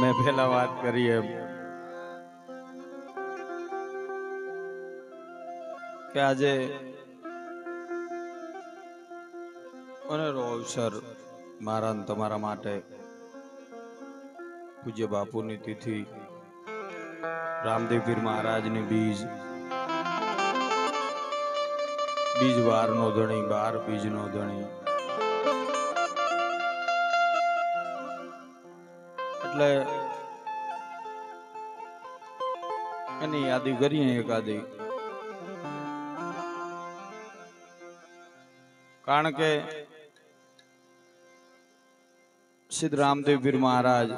મેં પહેલા વાત કરી એમ. કે આજે અનેરો અવસર મારા તમારા માટે પૂજ્ય બાપુની તિથિ, રામદેવ પીર મહારાજની બીજ બીજ વારનો ધણી, બાર બીજનો ધણી. એટલે એની યાદી કરીએ એકાદી કારણ કે સિદ્ધ રામદેવ પીર મહારાજ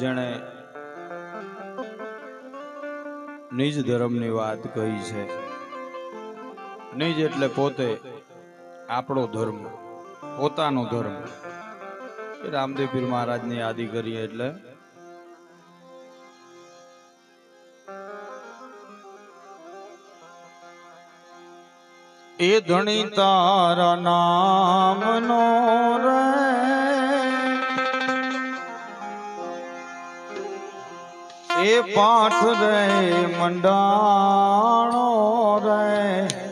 જેણે નિજ ધર્મની વાત કહી છે. નિજ એટલે પોતે આપણો ધર્મ, પોતાનો ધર્મ. એ રામદેવ પીર મહારાજની યાદી કરીએ એટલે. એ ધણી તારા નામનો રે. એ પાઠ રે, મંડાણો રે.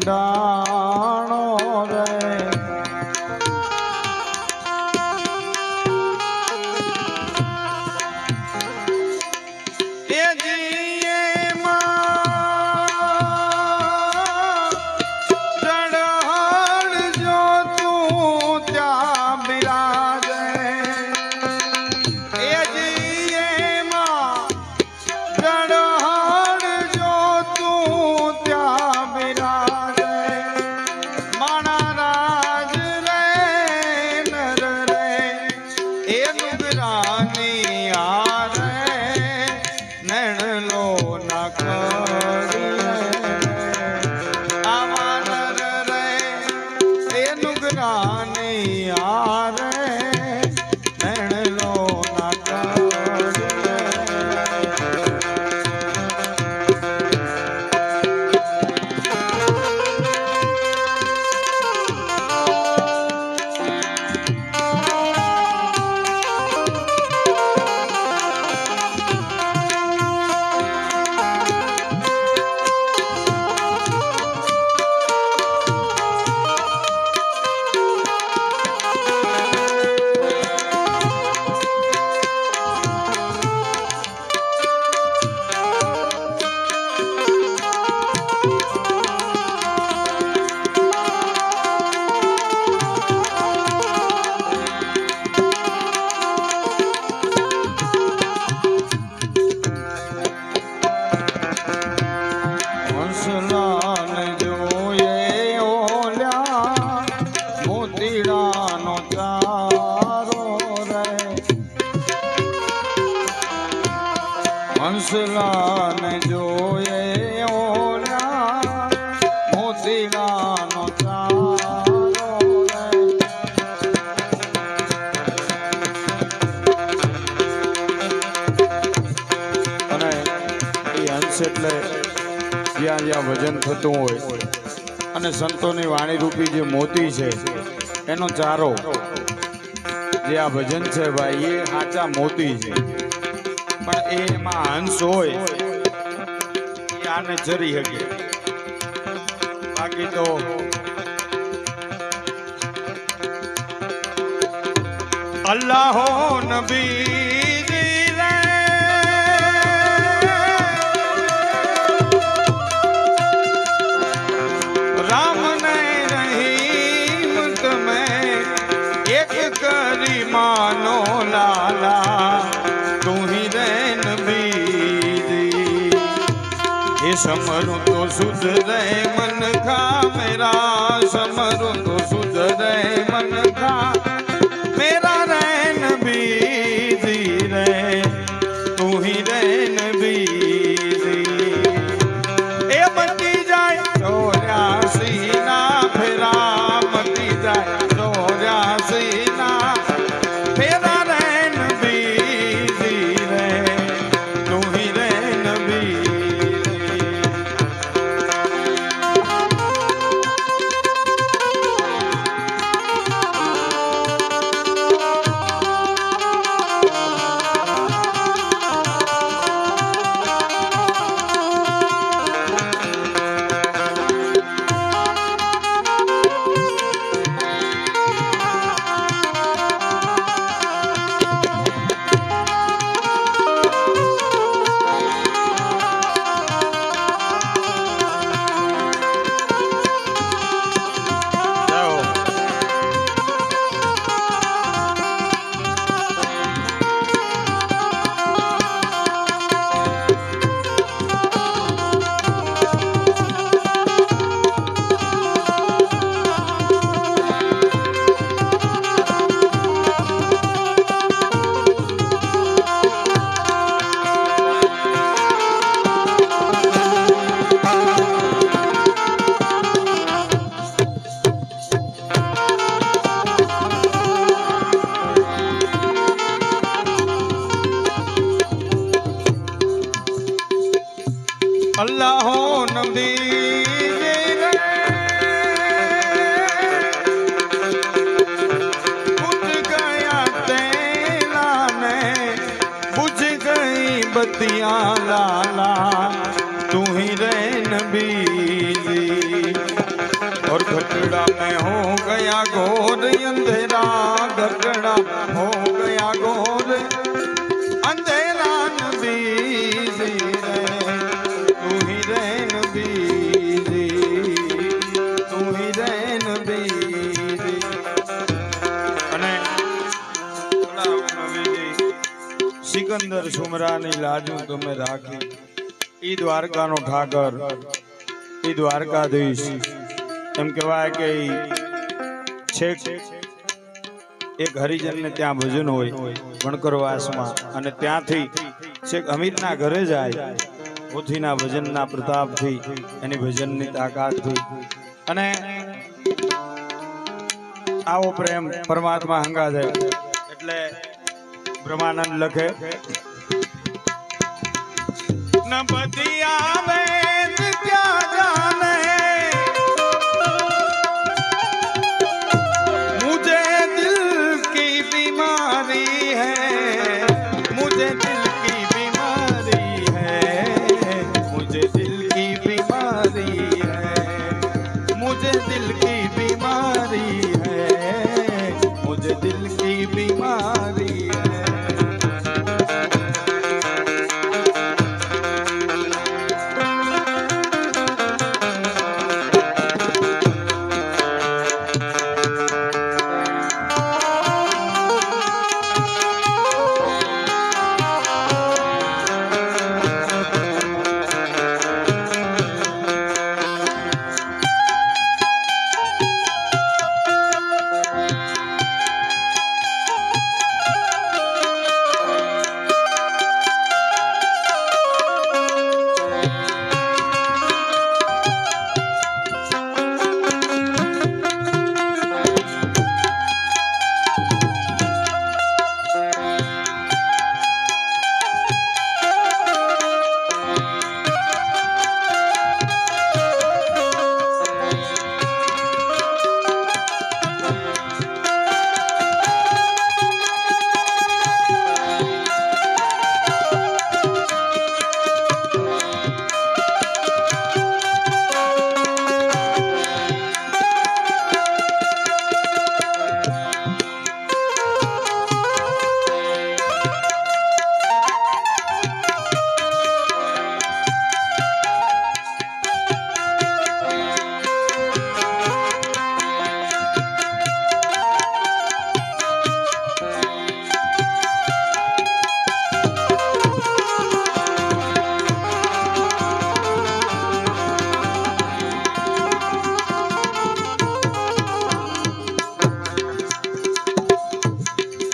મંડાણો મોતીડાનો ચારો અને એ હંસ એટલે જ્યાં જ્યાં ભજન થતું હોય અને સંતોની વાણી રૂપી જે મોતી છે, એનો ચારો જે આ ભજન છે ભાઈ, એ સાચા મોતી છે. પણ એમાં હંસ હોય એ આને જરી શકે બાકી તો અલ્લાહો નબી સમરું તો સુધ રે મન ખા મેરા સમરું તો સુધ રે સિકંદર સુમરાની લાજુ તમે રાખી. ઈ દ્વારકાનો ઠાકર, ઈ દ્વારકાધીશ. એમ કહેવાય કે છેક એક હરિજનને ત્યાં ભજન હોય, વણકરવાસમાં. અને ત્યાંથી છેક અમીરના ઘરે જાય પોથીના ભજનના પ્રતાપથી, એની ભજનની તાકાતથી. અને આવો પ્રેમ પરમાત્મા હંગા प्रमाणन लखे जाने। मुझे दिल की बीमारी है। मुझे दिल की बीमारी है। मुझे दिल की बीमारी है। मुझे दिल की बीमारी है। मुझे दिल की बीमारी है।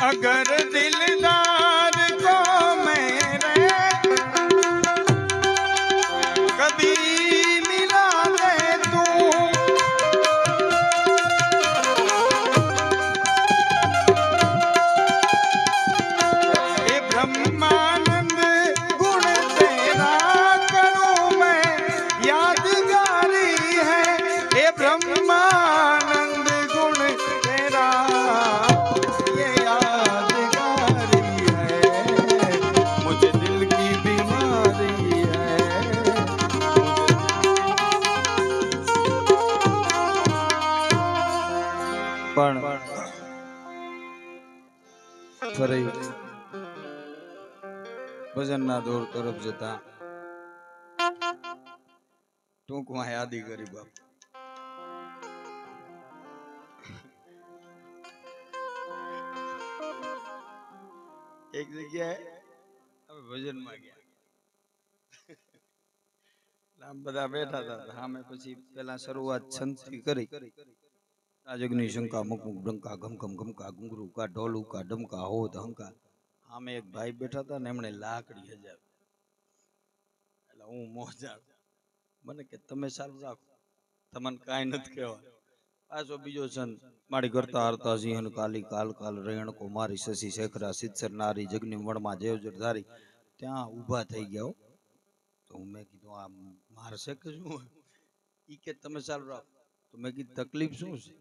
अगर તરફ જતા ટૂંકમાં યાદી કરી બાપ. એક જગ્યાએ અમે ભજનમાં ગયા આમ બધા બેઠા હતા. સામે પછી પેલા શરૂઆત છંદથી કરી. રાજગની શંકા મુક મુક ડંકા, ઘમઘમ ઘમ ઘમકા ઘુંઘરું કા ઢોલું કા ડમકા હો હંકા આમે એક ભાઈ બેઠા હતા ને એમણે લાકડી એટલે હું મોજા મને કે તમે સારું રાખો. તમને કાંઈ નથી કહેવા પાછો બીજો છંદ મારી કરતા હરતા સિંહન કાલી, કાલ કાલ, રેણ, કુમારી, શશી, શેખરા સિત્સર નારી, જગની વણમાં જેવજર ધારી, ત્યાં ઊભા થઈ ગયા હો. તો મેં કીધું, આ મારશે કે શું ઈ કે, તમે ચાલુ રાખો. તો મેં કીધું, તકલીફ શું છે?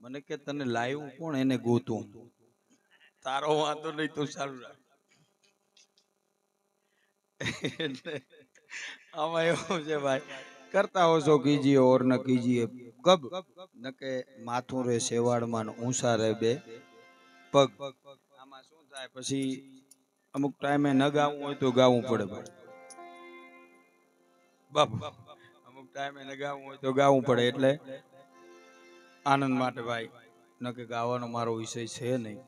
મને કે, તને લાવ્યું કોણ? એને ગોતું તારો વાંધો નહીં, તું ચાલુ રાખ. એટલે આમાં એવું છે ભાઈ. કરતા હો કીજીએ, ઓર ન કીજીએ. કબ ન કે માથું રે શેવાળમાં ઊંસા રે બે. પગ. આમાં શું થાય? પછી અમુક ટાઈમે ન ગાવું હોય તો ગાવું પડે ભાઈ. અમુક ટાઈમે ન ગાવું હોય તો ગાવું પડે એટલે આનંદ માટે ભાઈ. ન કે ગાવાનો મારો વિષય છે નહીં.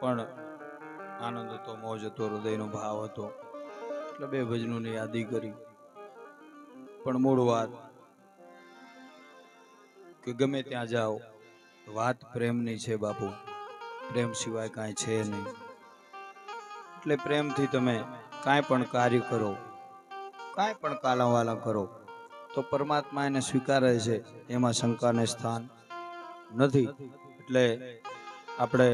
પણ આનંદ હતો, મોજ હતો, હૃદયનો ભાવ હતો. એટલે બે ભજનોની યાદી કરી. પણ મૂળ વાત કે ગમે ત્યાં જાઓ, વાત પ્રેમની છે બાપુ. પ્રેમ સિવાય કાંઈ છે નહીં. એટલે પ્રેમથી તમે કાંઈ પણ કાર્ય કરો, કાંઈ પણ કાલાવાલા કરો, તો પરમાત્મા એને સ્વીકારે છે, એમાં શંકાને સ્થાન નથી. એટલે આપણે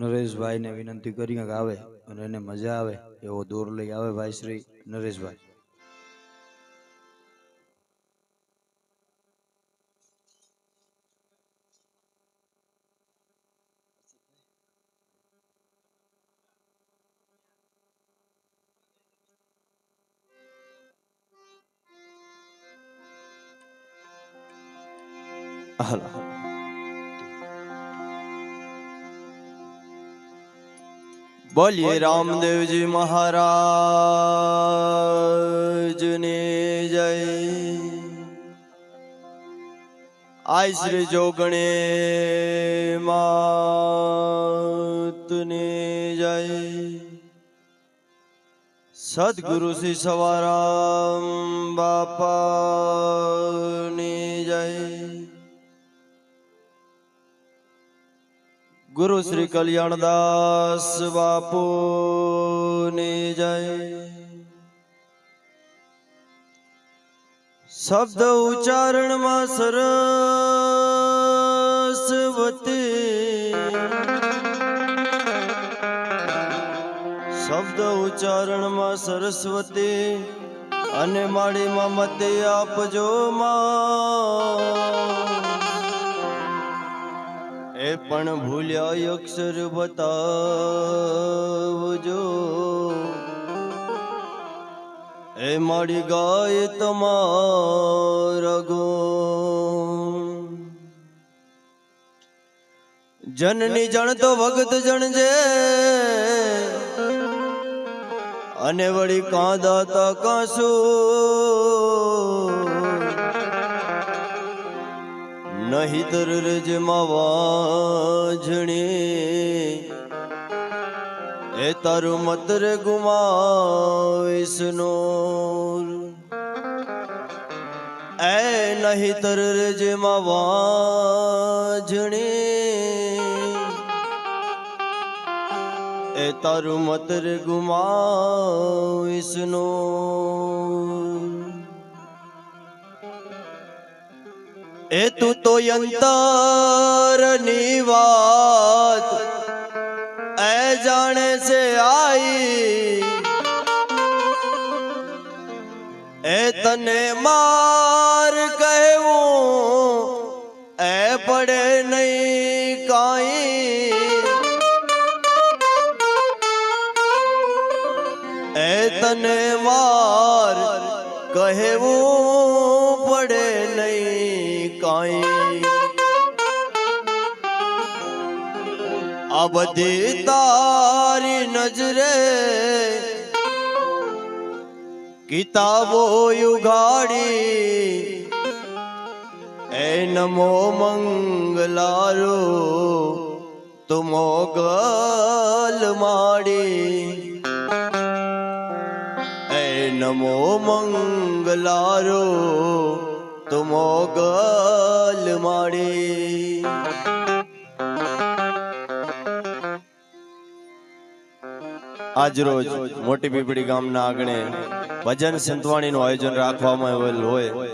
નરેશભાઈને વિનંતી કરીએ કે આવે અને એને મજા આવે એવો દોર લઈ આવે ભાઈ શ્રી નરેશભાઈ. હાલો. બોલીએ રામદેવજી મહારાજની જય. આય શ્રી જોગણે માતની જય. સદગુરુ શ્રી સવારામ બાપાની ગુરુ શ્રી કલ્યાણદાસ બાપુની જય. શબ્દ ઉચ્ચારણમાં સરસ્વતી શબ્દ ઉચ્ચારણમાં સરસ્વતી અને માળીમાં મતે આપજો માં. એ પણ ભૂલ્યા અક્ષર બતાવજો. એ મારી ગાય તમારા ગુણ જનની જણ તો ભગત જણજે અને વળી કાંદાતા કાંસુ. નહીતર રજમાં વાંઝણી એ તારું મતર ગુમાવીશનો એ નહીતર રજમાં વાંઝણી એ તારું મતર ગુમાવીશનો એ તું તો અંતરની વાત એ જાણે છે આઈ. એ તને માર કહેવું એ પડે નહીં કાઈ. એ તને માર આ બધી તારી નજરે કિતાબો યુગાડી એ નમો મંગલારો તુમો ગલ માડી. નમો મંગલારો તુમો ગલ માડી આજ રોજ મોટી પીપળી ગામના આંગણે ભજન સંતવાણીનું આયોજન રાખવામાં આવેલ હોય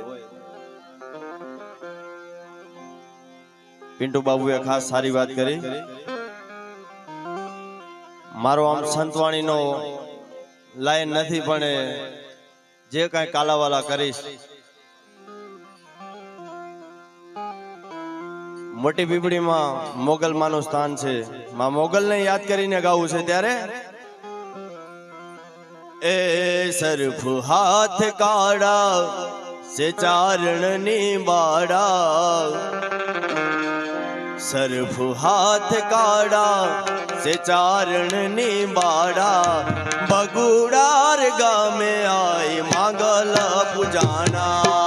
પિન્ટુ બાબુએ ખાસ સારી વાત કરી મારો આમ સંતવાણીનો લાઈન નથી પણ જે કાંઈ કાલાવાલા કરીશ મોટી પીપળીમાં મોગલમાનું સ્થાન છે. માં મોગલને યાદ કરીને ગાવું છે ત્યારે? એ સરફ હાથ કાળા સે ચારણની બાળા. સરફ હાથ કાઢા, સે ચારણની બાડા બગુડાર ગામે આય માંગલ પૂજાના.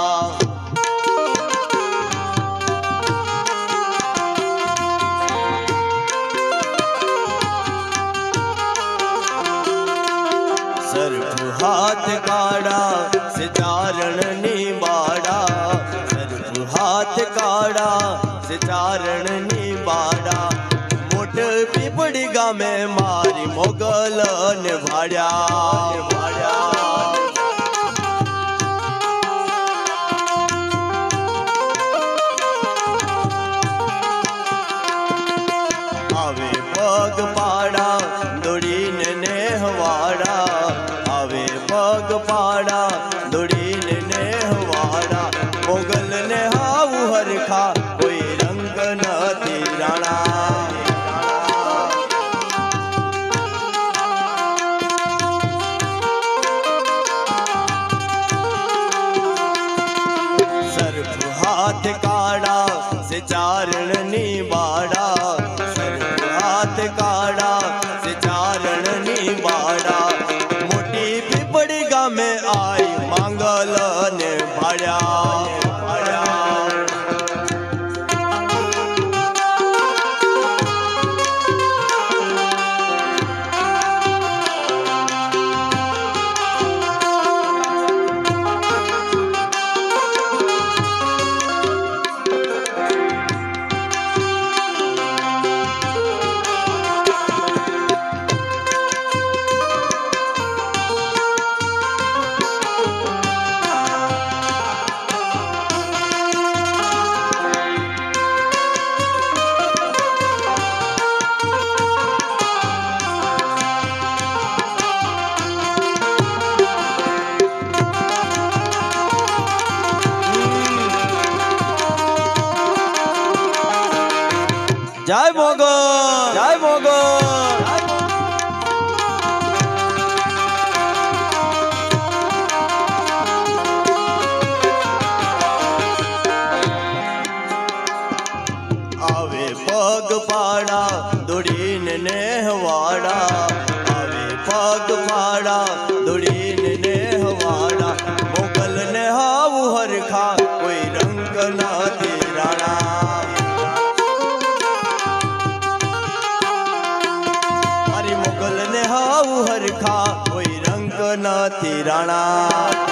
પગ પાડા દોડીને નેહવાડા. આવે પગ પાડા દોડીને નેહવાડા. મોકલ ને હાવું હરખા, કોઈ રંગ ના રાણા મારી મોકલ ને હાવું હરખા, કોઈ રંગ ના રાણા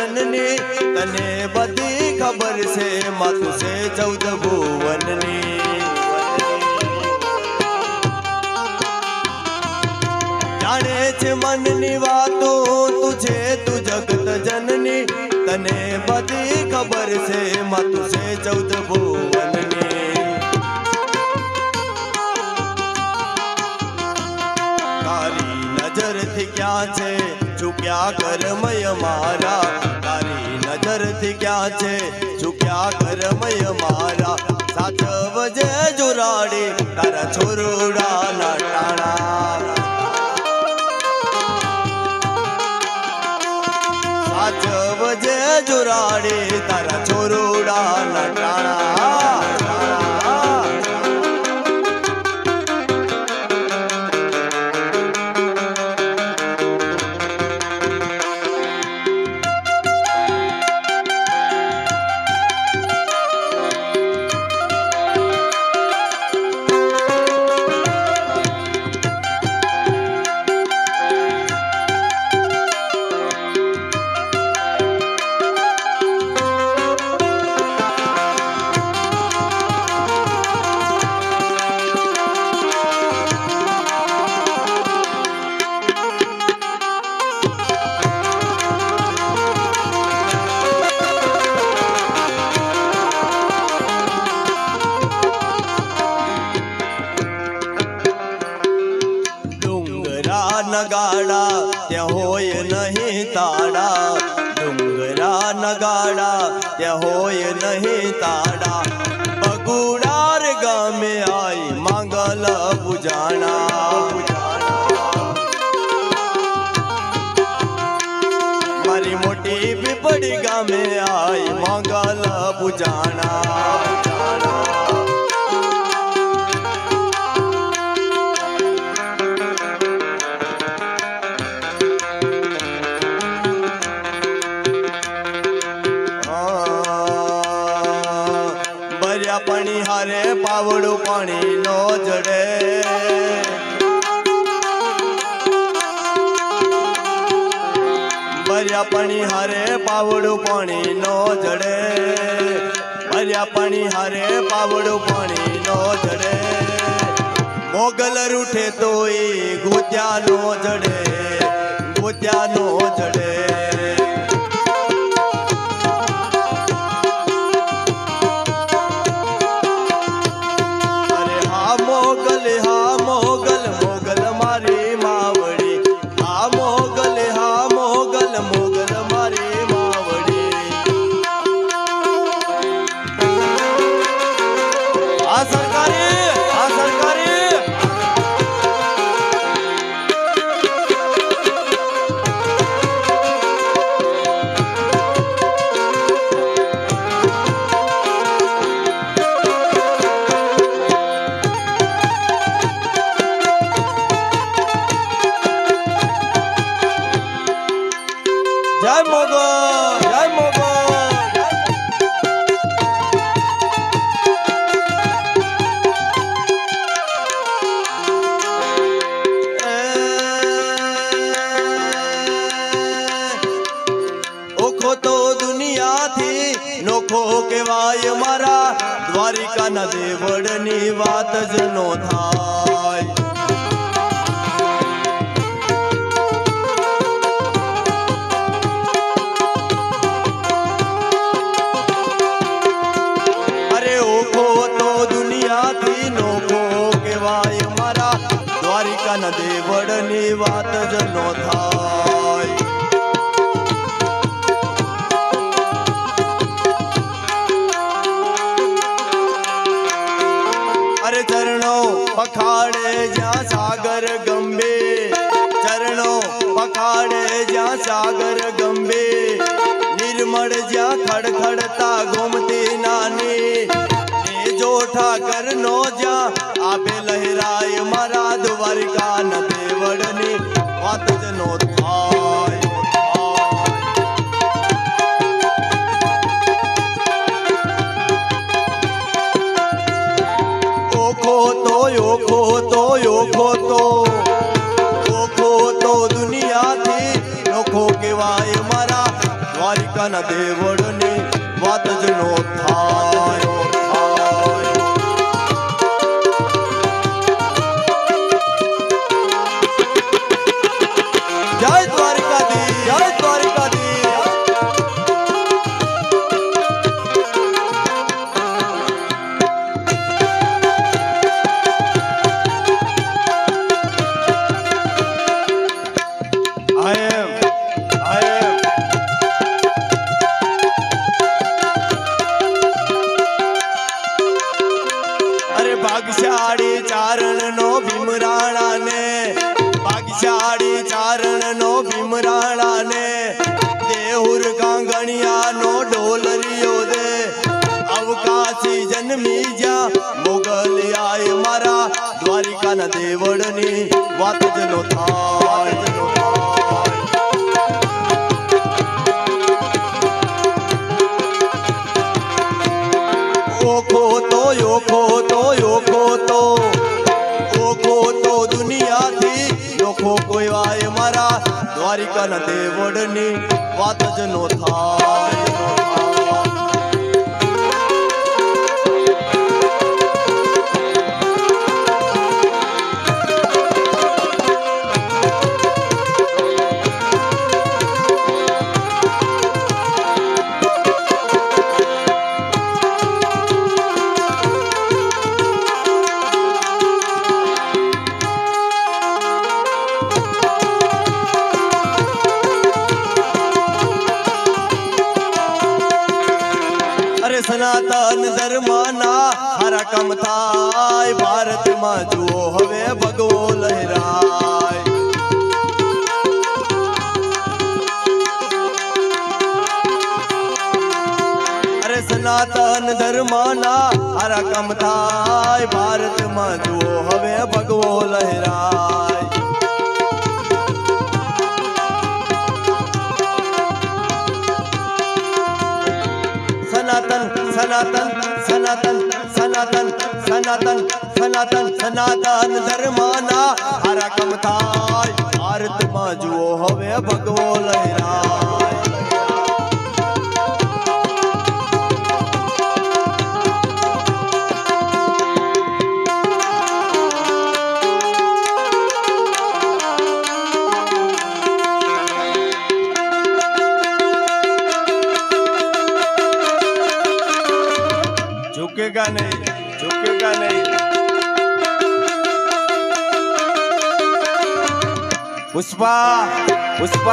જનની, તને બધી ખબર છે, માથું છે ચૌદ ભુવનની. જાણે છે મનની વાતો, તું છે, તું જગત જનની. તને બધી ખબર છે, માથું છે ચૌદ ભુવનની. તારી નજરથી ક્યાં છે? ચૂક્યા કરમય મારા. તારી નજરથી ક્યાં છે? ચૂક્યા કરમય મારા. સાચવજે જોરાડી, તારા છોરુડા ના ટાણા સાચવજે જોરાડી, તારા છોરુડા ના ટાણા ગળું પાણી નો જડે. ભર્યા પાણી હારે પાવડું પાણી નો જડે. ભર્યા પાણી હારે પાવડું પાણી નો જડે. મોગલ રૂઠે તો ગોત્યા નો જડે ગોત્યા નો જડે. દેવળની વાત જ નો થાય મારી ચારણ નો ભીમરાણા ને દેહુર કાંગણિયા નો ઢોલરિયો દે. અવકાશી જન્મી જ્યાં મોગલિયાએ મારા દ્વારિકાના દેવળની વાત જનો થાય. ખોતો ખોતો કન દેવડની વાત જ નો થાય. સનાતન ધર્મના હારા કામ થાય. ભારતમાં જુઓ હવે ભગવો લહેરાય. અરે સનાતન ધર્મના હારા કામ થાય. ભારતમાં જુઓ હવે ભગવો લહેરાય. सनातन सनातन सनातन सनातन सनातन सनातन धर्माना। हरा कम थाय आरत मां हवे भगवो लहरा। പുഷ്പ പുഷ്പ